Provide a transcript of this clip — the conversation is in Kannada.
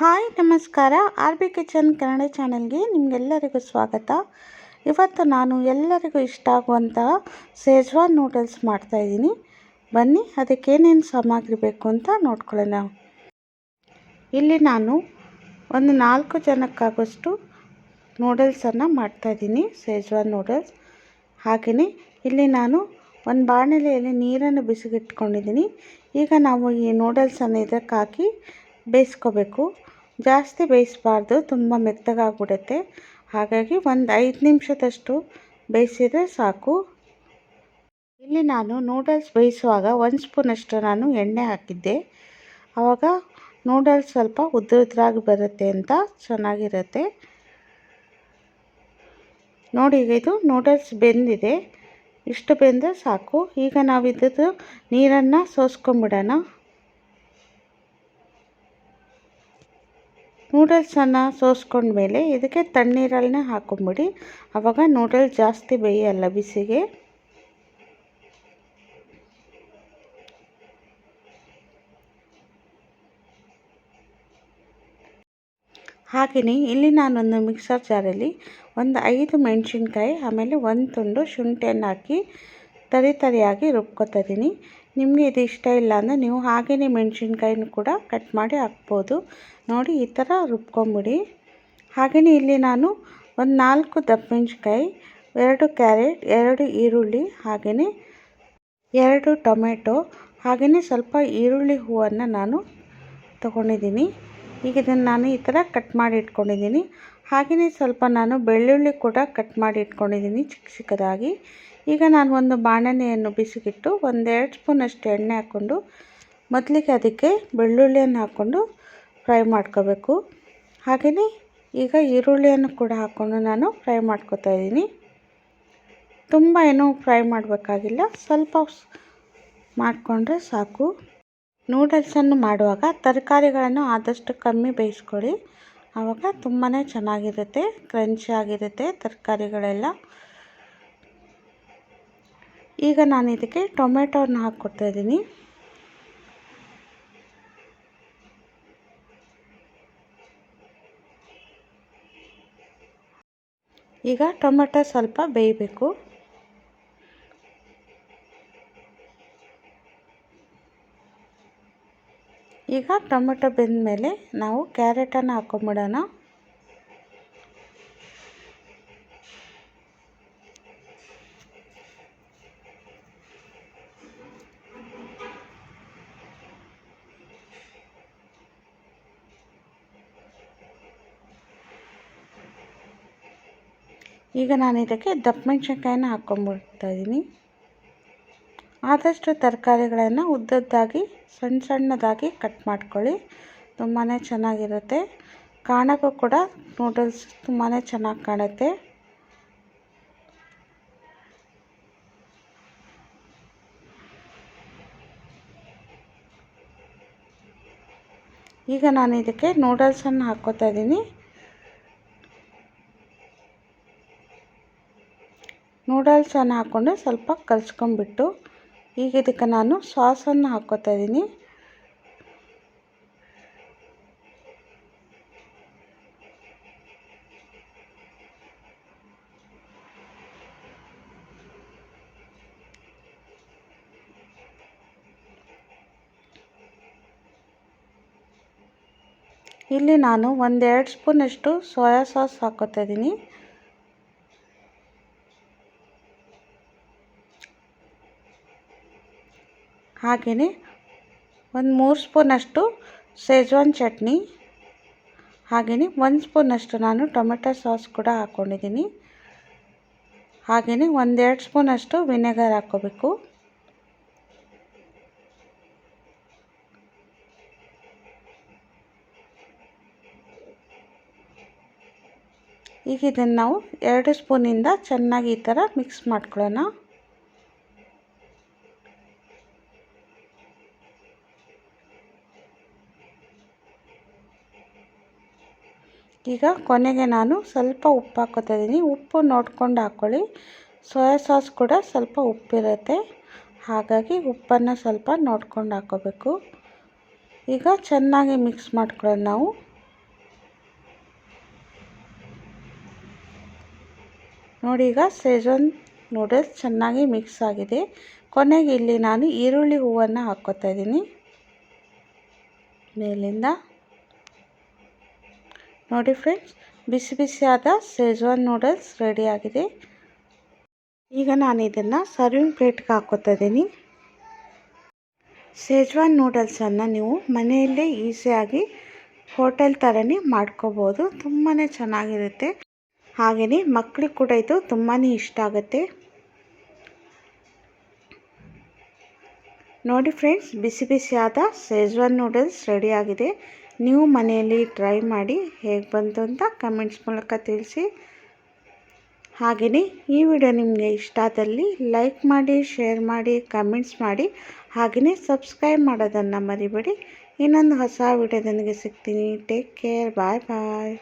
ಹಾಯ್, ನಮಸ್ಕಾರ. ಆರ್ ಬಿ ಕಿಚನ್ ಕನ್ನಡ ಚಾನಲ್ಗೆ ನಿಮಗೆಲ್ಲರಿಗೂ ಸ್ವಾಗತ. ಇವತ್ತು ನಾನು ಎಲ್ಲರಿಗೂ ಇಷ್ಟ ಆಗುವಂತಹ ಸೇಜ್ವಾನ್ ನೂಡಲ್ಸ್ ಮಾಡ್ತಾಯಿದ್ದೀನಿ ಬನ್ನಿ, ಅದಕ್ಕೇನೇನು ಸಾಮಗ್ರಿ ಬೇಕು ಅಂತ ನೋಡ್ಕೊಳ್ಳೋಣ. ಇಲ್ಲಿ ನಾನು ಒಂದು ನಾಲ್ಕು ಜನಕ್ಕಾಗೋಷ್ಟು ನೂಡಲ್ಸನ್ನು ಮಾಡ್ತಾಯಿದ್ದೀನಿ ಸೇಜ್ವಾನ್ ನೂಡಲ್ಸ್ ಹಾಗೆಯೇ ಇಲ್ಲಿ ನಾನು ಒಂದು ಬಾಣಲೆಯಲ್ಲಿ ನೀರನ್ನು ಬಿಸಿಗಿಟ್ಕೊಂಡಿದ್ದೀನಿ. ಈಗ ನಾವು ಈ ನೂಡಲ್ಸನ್ನು ಇದಕ್ಕೆ ಹಾಕಿ ಬೇಯಿಸ್ಕೋಬೇಕು. ಜಾಸ್ತಿ ಬೇಯಿಸ್ಬಾರ್ದು, ತುಂಬ ಮೆತ್ತಗಾಗ್ಬಿಡುತ್ತೆ. ಹಾಗಾಗಿ ಒಂದು ಐದು ನಿಮಿಷದಷ್ಟು ಬೇಯಿಸಿದ್ರೆ ಸಾಕು. ಇಲ್ಲಿ ನಾನು ನೂಡಲ್ಸ್ ಬೇಯಿಸುವಾಗ ಒಂದು ಸ್ಪೂನಷ್ಟು ನಾನು ಎಣ್ಣೆ ಹಾಕಿದ್ದೆ. ಆವಾಗ ನೂಡಲ್ಸ್ ಸ್ವಲ್ಪ ಉದ್ರ ಉದ್ರಾಗಿ ಬರುತ್ತೆ ಅಂತ ಚೆನ್ನಾಗಿರುತ್ತೆ. ನೋಡಿ, ಇದು ನೂಡಲ್ಸ್ ಬೆಂದಿದೆ. ಇಷ್ಟು ಬೆಂದರೆ ಸಾಕು. ಈಗ ನಾವು ಇದ್ದದ್ದು ನೀರನ್ನು ಸೋಸ್ಕೊಂಬಿಡೋಣ. ನೂಡಲ್ಸನ್ನು ಸೋಸ್ಕೊಂಡ್ಮೇಲೆ ಇದಕ್ಕೆ ತಣ್ಣೀರಲ್ಲೇ ಹಾಕೊಂಬಿಡಿ. ಆವಾಗ ನೂಡಲ್ಸ್ ಜಾಸ್ತಿ ಬೇಯಲ್ಲ ಬಿಸಿಗೆ. ಹಾಗೆಯೇ ಇಲ್ಲಿ ನಾನೊಂದು ಮಿಕ್ಸರ್ ಜಾರಲ್ಲಿ ಒಂದು ಐದು ಮೆಣಸಿನ್ಕಾಯಿ, ಆಮೇಲೆ ಒಂದು ತುಂಡು ಶುಂಠಿಯನ್ನು ಹಾಕಿ ತರಿ ತರಿಯಾಗಿ ರುಬ್ಕೊತಾ ಇದ್ದೀನಿ. ನಿಮಗೆ ಇದು ಇಷ್ಟ ಇಲ್ಲ ಅಂದರೆ ನೀವು ಹಾಗೆಯೇ ಮೆಣಸಿನ್ಕಾಯಿನೂ ಕೂಡ ಕಟ್ ಮಾಡಿ ಹಾಕ್ಬೋದು. ನೋಡಿ, ಈ ಥರ ರುಬ್ಕೊಂಬಿಡಿ. ಹಾಗೆಯೇ ಇಲ್ಲಿ ನಾನು ಒಂದು ನಾಲ್ಕು ದಪ್ಪ ಎರಡು ಕ್ಯಾರೆಟ್, ಎರಡು ಈರುಳ್ಳಿ ಹಾಗೆಯೇ ಎರಡು ಟೊಮೆಟೊ ಹಾಗೆಯೇ ಸ್ವಲ್ಪ ಈರುಳ್ಳಿ ಹೂವನ್ನು ನಾನು ತೊಗೊಂಡಿದ್ದೀನಿ. ಈಗ ಇದನ್ನು ನಾನು ಈ ಥರ ಕಟ್ ಮಾಡಿ ಇಟ್ಕೊಂಡಿದ್ದೀನಿ. ಹಾಗೆಯೇ ಸ್ವಲ್ಪ ನಾನು ಬೆಳ್ಳುಳ್ಳಿ ಕೂಡ ಕಟ್ ಮಾಡಿ ಇಟ್ಕೊಂಡಿದ್ದೀನಿ ಚಿಕ್ಕ ಚಿಕ್ಕದಾಗಿ. ಈಗ ನಾನು ಒಂದು ಬಾಣಲೆಯನ್ನು ಬಿಸಿಗಿಟ್ಟು ಒಂದೆರಡು ಸ್ಪೂನಷ್ಟು ಎಣ್ಣೆ ಹಾಕ್ಕೊಂಡು ಮೊದಲಿಗೆ ಅದಕ್ಕೆ ಬೆಳ್ಳುಳ್ಳಿಯನ್ನು ಹಾಕ್ಕೊಂಡು ಫ್ರೈ ಮಾಡ್ಕೋಬೇಕು. ಹಾಗೆಯೇ ಈಗ ಈರುಳ್ಳಿಯನ್ನು ಕೂಡ ಹಾಕ್ಕೊಂಡು ನಾನು ಫ್ರೈ ಮಾಡ್ಕೋತಾ ಇದ್ದೀನಿ. ತುಂಬ ಏನೂ ಫ್ರೈ ಮಾಡಬೇಕಾಗಿಲ್ಲ. ಸ್ವಲ್ಪ ಮಾಡಿಕೊಂಡ್ರೆ ಸಾಕು. ನೂಡಲ್ಸನ್ನು ಮಾಡುವಾಗ ತರಕಾರಿಗಳನ್ನು ಆದಷ್ಟು ಕಮ್ಮಿ ಬೇಯಿಸ್ಕೊಳ್ಳಿ. ಆವಾಗ ತುಂಬಾ ಚೆನ್ನಾಗಿರುತ್ತೆ ಕ್ರಂಚಿಯಾಗಿರುತ್ತೆ ತರಕಾರಿಗಳೆಲ್ಲ. ಈಗ ನಾನು ಇದಕ್ಕೆ ಟೊಮೆಟೋನ ಹಾಕ್ಕೊಡ್ತಾ ಇದ್ದೀನಿ ಈಗ ಟೊಮೆಟೊ ಸ್ವಲ್ಪ ಬೇಯಬೇಕು. ಈಗ ಟೊಮೆಟೊ ಬೆಂದ ಮೇಲೆ ನಾವು ಕ್ಯಾರೆಟನ್ನು ಹಾಕೊಂಬಿಡೋಣ ಈಗ ನಾನು ಇದಕ್ಕೆ ದಪ್ಪ ಮೆಣಸಿನ್ಕಾಯನ್ನ ಹಾಕ್ಕೊಂಡ್ಬಿಡ್ತಾ ಇದ್ದೀನಿ. ಆದಷ್ಟು ತರಕಾರಿಗಳನ್ನು ಉದ್ದದ್ದಾಗಿ, ಸಣ್ಣ ಸಣ್ಣದಾಗಿ ಕಟ್ ಮಾಡ್ಕೊಳ್ಳಿ. ತುಂಬಾ ಚೆನ್ನಾಗಿರುತ್ತೆ. ಕಾಣೋಕ್ಕೂ ಕೂಡ ನೂಡಲ್ಸ್ ತುಂಬಾ ಚೆನ್ನಾಗಿ ಕಾಣುತ್ತೆ. ಈಗ ನಾನು ಇದಕ್ಕೆ ನೂಡಲ್ಸನ್ನು ಹಾಕ್ಕೋತಾ ಇದ್ದೀನಿ. ನೂಡಲ್ಸನ್ನು ಹಾಕ್ಕೊಂಡು ಸ್ವಲ್ಪ ಕಲಿಸ್ಕೊಂಬಿಟ್ಟು ಈಗ ಇದಕ್ಕೆ ನಾನು ಸಾಸನ್ನು ಹಾಕ್ಕೋತಾ ಇದ್ದೀನಿ ಇಲ್ಲಿ ನಾನು ಒಂದೆರಡು ಸ್ಪೂನಷ್ಟು ಸೋಯಾ ಸಾಸ್ ಹಾಕ್ಕೋತಾ ಇದ್ದೀನಿ ಹಾಗೆಯೇ ಒಂದು ಮೂರು ಸ್ಪೂನಷ್ಟು ಶೇಜ್ವಾನ್ ಚಟ್ನಿ, ಹಾಗೆಯೇ ಒಂದು ಸ್ಪೂನಷ್ಟು ನಾನು ಟೊಮೆಟೊ ಸಾಸ್ ಕೂಡ ಹಾಕ್ಕೊಂಡಿದ್ದೀನಿ. ಹಾಗೆಯೇ ಒಂದೆರಡು ಸ್ಪೂನಷ್ಟು ವಿನೆಗರ್ ಹಾಕ್ಕೋಬೇಕು. ಈಗ ಇದನ್ನು ನಾವು ಎರಡು ಸ್ಪೂನಿಂದ ಚೆನ್ನಾಗಿ ಈ ಥರ ಮಿಕ್ಸ್ ಮಾಡ್ಕೊಳ್ಳೋಣ. ಈಗ ಕೊನೆಗೆ ನಾನು ಸ್ವಲ್ಪ ಉಪ್ಪು ಹಾಕ್ಕೋತಾ ಇದ್ದೀನಿ. ಉಪ್ಪು ನೋಡ್ಕೊಂಡು ಹಾಕ್ಕೊಳ್ಳಿ. ಸೋಯಾ ಸಾಸ್ ಕೂಡ ಸ್ವಲ್ಪ ಉಪ್ಪಿರುತ್ತೆ. ಹಾಗಾಗಿ ಉಪ್ಪನ್ನು ಸ್ವಲ್ಪ ನೋಡ್ಕೊಂಡು ಹಾಕ್ಕೋಬೇಕು. ಈಗ ಚೆನ್ನಾಗಿ ಮಿಕ್ಸ್ ಮಾಡ್ಕೊಳ್ಳೋಣ ನಾವು. ನೋಡಿ ಈಗ ಸೇಜನ್ ನೂಡಲ್ಸ್ ಚೆನ್ನಾಗಿ ಮಿಕ್ಸ್ ಆಗಿದೆ. ಕೊನೆಗೆ ಇಲ್ಲಿ ನಾನು ಈರುಳ್ಳಿ ಹೂವನ್ನು ಹಾಕ್ಕೋತಾ ಇದ್ದೀನಿ. ಮೇಲಿಂದ ನೋಡಿ ಫ್ರೆಂಡ್ಸ್ ಬಿಸಿ ಬಿಸಿಯಾದ ಸೇಜ್ವಾನ್ ನೂಡಲ್ಸ್ ರೆಡಿಯಾಗಿದೆ ಈಗ ನಾನು ಇದನ್ನು ಸರ್ವಿಂಗ್ ಪ್ಲೇಟ್ಗೆ ಹಾಕೋತಾ ಇದ್ದೀನಿ. ಸೇಜ್ವಾನ್ ನೂಡಲ್ಸನ್ನು ನೀವು ಮನೆಯಲ್ಲೇ ಈಸಿಯಾಗಿ ಹೋಟೆಲ್ ಥರನೇ ಮಾಡ್ಕೋಬೋದು. ತುಂಬಾ ಚೆನ್ನಾಗಿರುತ್ತೆ. ಹಾಗೆಯೇ ಮಕ್ಕಳಿಗೆ ಕೂಡ ಇದು ತುಂಬಾ ಇಷ್ಟ ಆಗುತ್ತೆ. ನೋಡಿ ಫ್ರೆಂಡ್ಸ್ ಬಿಸಿ ಬಿಸಿಯಾದ ಸೇಜ್ವಾನ್ ನೂಡಲ್ಸ್ ರೆಡಿಯಾಗಿದೆ ನೀವು ಮನೆಯಲ್ಲಿ ಟ್ರೈ ಮಾಡಿ ಹೇಗೆ ಬಂತು ಅಂತ ಕಮೆಂಟ್ಸ್ ಮೂಲಕ ತಿಳಿಸಿ. ಹಾಗೆಯೇ ಈ ವಿಡಿಯೋ ನಿಮಗೆ ಇಷ್ಟ ಆದಲ್ಲಿ ಲೈಕ್ ಮಾಡಿ ಶೇರ್ ಮಾಡಿ ಕಮೆಂಟ್ಸ್ ಮಾಡಿ. ಹಾಗೆಯೇ ಸಬ್ಸ್ಕ್ರೈಬ್ ಮಾಡೋದನ್ನು ಮರಿಬೇಡಿ. ಇನ್ನೊಂದು ಹೊಸ ವಿಡಿಯೋದೊಂದಿಗೆ ಸಿಗ್ತೀನಿ. ಟೇಕ್ ಕೇರ್ ಬಾಯ್ ಬಾಯ್